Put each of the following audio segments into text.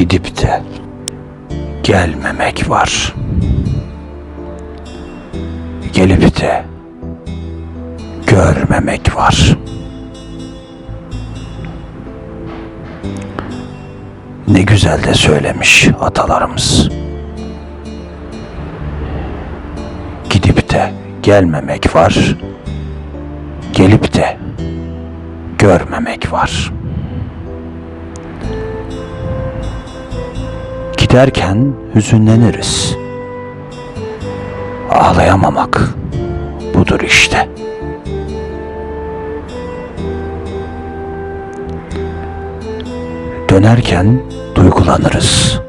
Gidip de gelmemek var. Gelip de görmemek var. Ne güzel de söylemiş atalarımız. Gidip de gelmemek var. Gelip de görmemek var. Giderken hüzünleniriz. Ağlayamamak budur işte. Dönerken duygulanırız.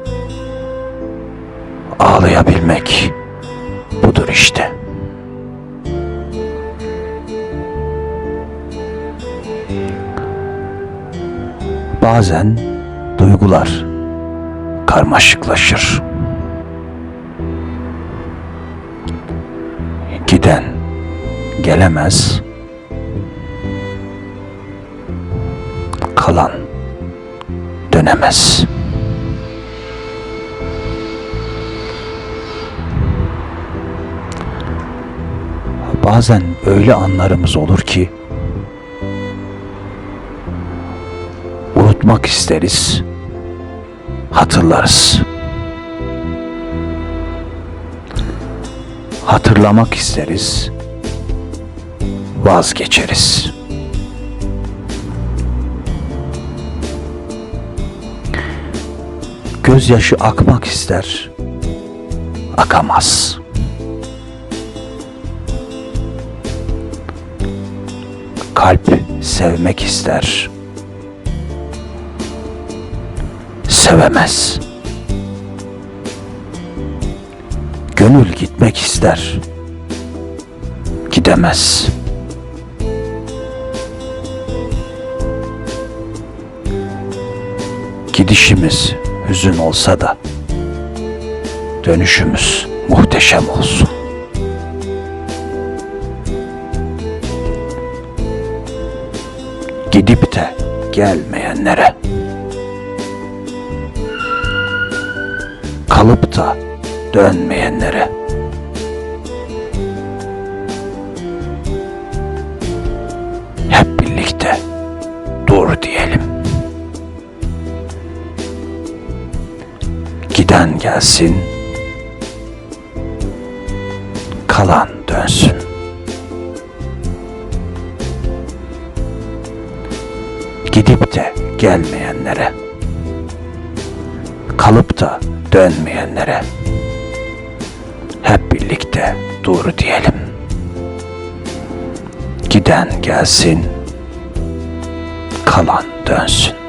Ağlayabilmek budur işte. Bazen duygular karmaşıklaşır. Giden gelemez. Kalan dönemez. Bazen öyle anlarımız olur ki unutmak isteriz, hatırlarız. Hatırlamak isteriz, vazgeçeriz. Gözyaşı akmak ister, akamaz. Kalp sevmek ister, sevemez. Gönül gitmek ister, gidemez. Gidişimiz hüzün olsa da dönüşümüz muhteşem olsun. Gidip de gelmeyenlere kalıp da dönmeyenlere hep birlikte dur diyelim. Giden gelsin, kalan dönsün. Gidip de gelmeyenlere, kalıp da dönmeyenlere hep birlikte dur diyelim. Giden gelsin, kalan dönsün.